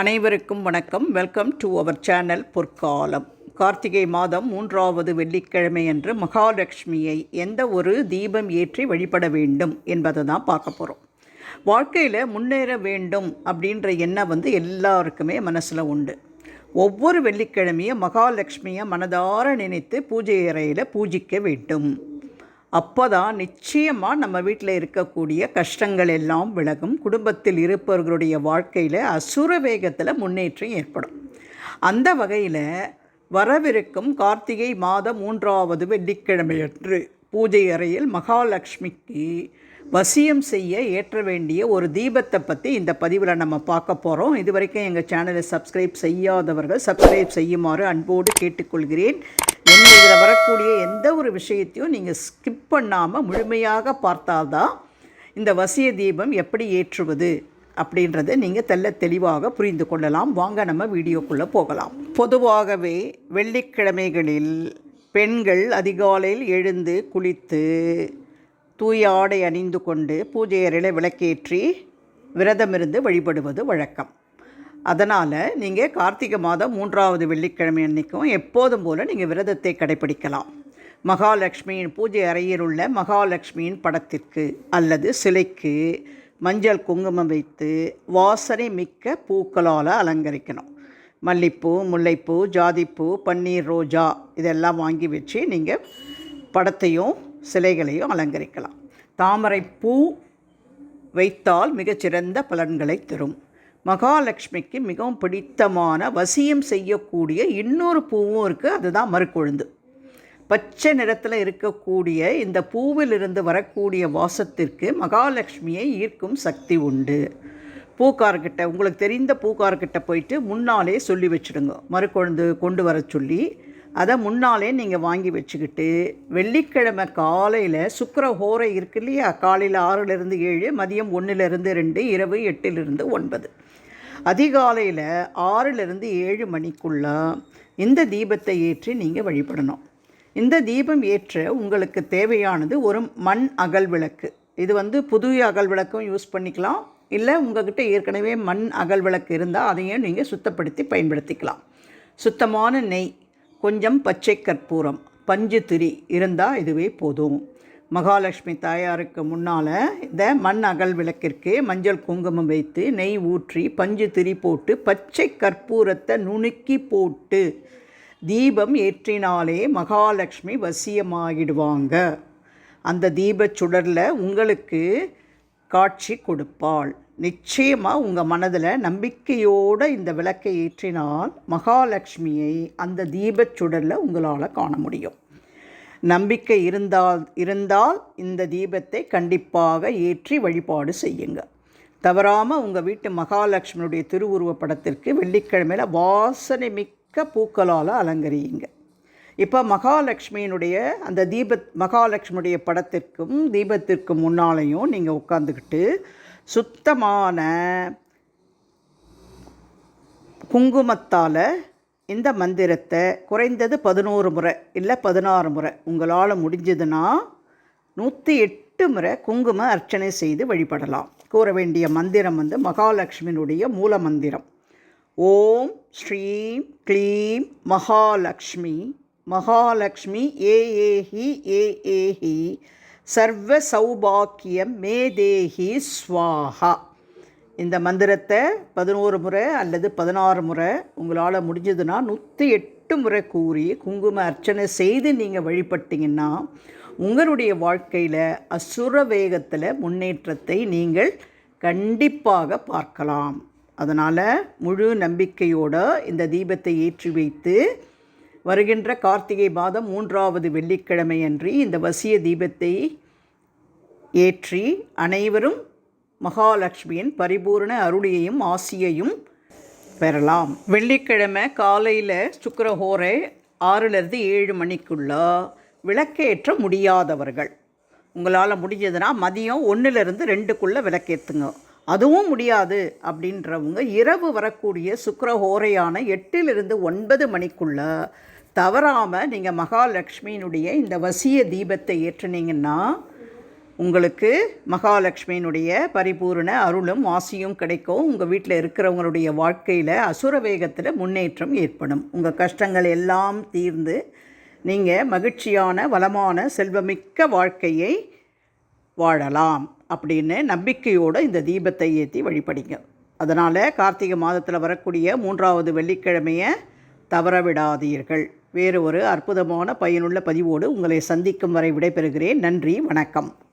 அனைவருக்கும் வணக்கம். Welcome to our channel பொற்காலம். கார்த்திகை மாதம் மூன்றாவது வெள்ளிக்கிழமை அன்று மகாலட்சுமியை எந்த ஒரு தீபம் ஏற்றி வழிபட வேண்டும் என்பதை தான் பார்க்க போகிறோம் வாழ்க்கையில் முன்னேற வேண்டும் அப்படின்ற எண்ணம் வந்து எல்லாருக்குமே மனசில் உண்டு. ஒவ்வொரு வெள்ளிக்கிழமையும் மகாலட்சுமியை மனதார நினைத்து பூஜை அறையில் பூஜிக்க வேண்டும். அப்போ தான் நிச்சயமாக நம்ம வீட்டில் இருக்கக்கூடிய கஷ்டங்கள் எல்லாம் விலகும். குடும்பத்தில் இருப்பவர்களுடைய வாழ்க்கையில் அசுர வேகத்தில் முன்னேற்றம் ஏற்படும். அந்த வகையில் வரவிருக்கும் கார்த்திகை மாதம் மூன்றாவது வெள்ளிக்கிழமையன்று பூஜை அறையில் மகாலட்சுமிக்கு வசியம் செய்ய ஏற்ற வேண்டிய ஒரு தீபத்தை பற்றி இந்த பதிவில் நம்ம பார்க்க போகிறோம் இது வரைக்கும் எங்கள் சேனலை சப்ஸ்கிரைப் செய்யாதவர்கள் சப்ஸ்கிரைப் செய்யுமாறு அன்போடு கேட்டுக்கொள்கிறேன். நீங்கள் இதில் வரக்கூடிய எந்த ஒரு விஷயத்தையும் நீங்கள் ஸ்கிப் பண்ணாமல் முழுமையாக பார்த்தால்தான் இந்த வசிய தீபம் எப்படி ஏற்றுவது அப்படின்றத நீங்கள் தெல்ல தெளிவாக புரிந்து கொள்ளலாம். வாங்க நம்ம வீடியோக்குள்ளே போகலாம். பொதுவாகவே வெள்ளிக்கிழமைகளில் பெண்கள் அதிகாலையில் எழுந்து குளித்து தூய ஆடை அணிந்து கொண்டு பூஜை அறையில் விளக்கேற்றி விரதமிருந்து வழிபடுவது வழக்கம். அதனால் நீங்கள் கார்த்திகை மாதம் மூன்றாவது வெள்ளிக்கிழமை அன்றைக்கும் எப்போதும் போல் நீங்கள் விரதத்தை கடைபிடிக்கலாம். மகாலட்சுமியின் பூஜை அறையில் உள்ள மகாலட்சுமியின் படத்திற்கு அல்லது சிலைக்கு மஞ்சள் குங்குமம் வைத்து வாசனை மிக்க பூக்களால் அலங்கரிக்கணும். மல்லிப்பூ முல்லைப்பூ ஜாதிப்பூ பன்னீர் ரோஜா இதெல்லாம் வாங்கி வச்சு நீங்கள் படத்தையும் சிலைகளையும் அலங்கரிக்கலாம். தாமரை பூ வைத்தால் மிகச்சிறந்த பலன்களை தரும். மகாலட்சுமிக்கு மிகவும் பிடித்தமான வசியம் செய்யக்கூடிய இன்னொரு பூவும் இருக்குது அதுதான் மறுக்கொழுந்து. பச்சை நிறத்தில் இருக்கக்கூடிய இந்த பூவிலிருந்து வரக்கூடிய வாசத்திற்கு மகாலட்சுமியை ஈர்க்கும் சக்தி உண்டு. பூக்கார்கிட்ட உங்களுக்கு தெரிந்த பூக்கார்கிட்ட போயிட்டு முன்னாலே சொல்லி வச்சுடுங்க. மறுக்கொழுந்து கொண்டு வர சொல்லி அதை முன்னாலே நீங்கள் வாங்கி வச்சுக்கிட்டு வெள்ளிக்கிழமை காலையில் சுக்கர ஹோரை இருக்கு இல்லையா? காலையில் ஆறுலேருந்து ஏழு மதியம் ஒன்றுலேருந்து ரெண்டு இரவு எட்டிலிருந்து ஒன்பது. அதிகாலையில் ஆறிலிருந்து ஏழு மணிக்குள்ளே இந்த தீபத்தை ஏற்றி நீங்கள் வழிபடணும். இந்த தீபம் ஏற்ற உங்களுக்கு தேவையானது ஒரு மண் அகல் விளக்கு. இது வந்து புது அகல் விளக்கும் யூஸ் பண்ணிக்கலாம். இல்லை உங்கள்கிட்ட ஏற்கனவே மண் அகல் விளக்கு இருந்தால் அதையும் நீங்கள் சுத்தப்படுத்தி பயன்படுத்திக்கலாம். சுத்தமான நெய் கொஞ்சம் பச்சை கற்பூரம் பஞ்சு திரி இருந்தால் இதுவே போதும். மகாலட்சுமி தாயாருக்கு முன்னால் இந்த மண் அகல் விளக்கிற்கு மஞ்சள் குங்குமம் வைத்து நெய் ஊற்றி பஞ்சு திரி போட்டு பச்சை கற்பூரத்தை நுணுக்கி போட்டு தீபம் ஏற்றினாலே மகாலட்சுமி வசியமாகிடுவாங்க அந்த தீபச் சுடரில் உங்களுக்கு காட்சி கொடுப்பாள். நிச்சயமாக உங்கள் மனதில் நம்பிக்கையோடு இந்த விளக்கை ஏற்றினால் மகாலட்சுமியை அந்த தீபச் சுடரில் உங்களால் காண முடியும். நம்பிக்கை இருந்தால் இருந்தால் இந்த தீபத்தை கண்டிப்பாக ஏற்றி வழிபாடு செய்யுங்க. தவறாமல் உங்கள் வீட்டு மகாலட்சுமியுடைய திருவுருவ படத்திற்கு வெள்ளிக்கிழமையில் வாசனை மிக்க பூக்களால் அலங்கரியுங்க. இப்போ மகாலட்சுமியினுடைய அந்த தீப மகாலட்சுமியுடைய படத்திற்கும் தீபத்திற்கும் முன்னாலேயும் நீங்கள் உட்காந்துக்கிட்டு சுத்தமான குங்குமத்தால் இந்த மந்திரத்தை குறைந்தது பதினோரு முறை இல்லை பதினாறு முறை உங்களால் முடிஞ்சதுன்னா நூற்றி எட்டு முறை குங்கும அர்ச்சனை செய்து வழிபடலாம். கூற வேண்டிய மந்திரம் வந்து மகாலட்சுமியினுடைய மூல மந்திரம். ஓம் ஸ்ரீம் க்ளீம் மகாலக்ஷ்மி மகாலக்ஷ்மி ஏ ஏஹி ஏ ஏஹி சர்வ சௌபாக்கியம் மேதேஹி ஸ்வாஹா. இந்த மந்திரத்தை பதினோரு முறை அல்லது பதினாறு முறை உங்களால் முடிஞ்சதுன்னா நூற்றி எட்டு முறை கூறி குங்கும அர்ச்சனை செய்து நீங்கள் வழிபட்டிங்கன்னா உங்களுடைய வாழ்க்கையில் அசுர வேகத்தில் முன்னேற்றத்தை நீங்கள் கண்டிப்பாக பார்க்கலாம். அதனால் முழு நம்பிக்கையோடு இந்த தீபத்தை ஏற்றி வைத்து வருகின்ற கார்த்திகை மாதம் மூன்றாவது வெள்ளிக்கிழமை அன்று இந்த வசிய தீபத்தை ஏற்றி அனைவரும் மகாலட்சுமியின் பரிபூர்ண அருளியையும் ஆசியையும் பெறலாம். வெள்ளிக்கிழமை காலையில் சுக்கரஹோரை ஆறுலேருந்து ஏழு மணிக்குள்ளே விளக்கேற்ற முடியாதவர்கள். உங்களால் முடிஞ்சதுன்னா மதியம் ஒன்றுலேருந்து ரெண்டுக்குள்ளே விளக்கேற்றுங்க அதுவும் முடியாது அப்படின்றவங்க இரவு வரக்கூடிய சுக்கரஹோரையான எட்டிலிருந்து ஒன்பது மணிக்குள்ள தவறாமல் நீங்கள் மகாலட்சுமியினுடைய இந்த வசிய தீபத்தை ஏற்றுனீங்கன்னா உங்களுக்கு மகாலட்சுமியினுடைய பரிபூரண அருளும் ஆசியும் கிடைக்கும். உங்கள் வீட்டில் இருக்கிறவங்களுடைய வாழ்க்கையில் அசுர வேகத்தில் முன்னேற்றம் ஏற்படும். உங்கள் கஷ்டங்கள் எல்லாம் தீர்ந்து நீங்கள் மகிழ்ச்சியான வளமான செல்வமிக்க வாழ்க்கையை வாழலாம் அப்படின்னு நம்பிக்கையோடு இந்த தீபத்தை ஏற்றி வழிபடிங்க. அதனால் கார்த்திகை மாதத்தில் வரக்கூடிய மூன்றாவது வெள்ளிக்கிழமையை தவற விடாதீர்கள். வேறு ஒரு அற்புதமான பயனுள்ள பதிவோடு உங்களை சந்திக்கும் வரை விடைபெறுகிறேன். நன்றி வணக்கம்.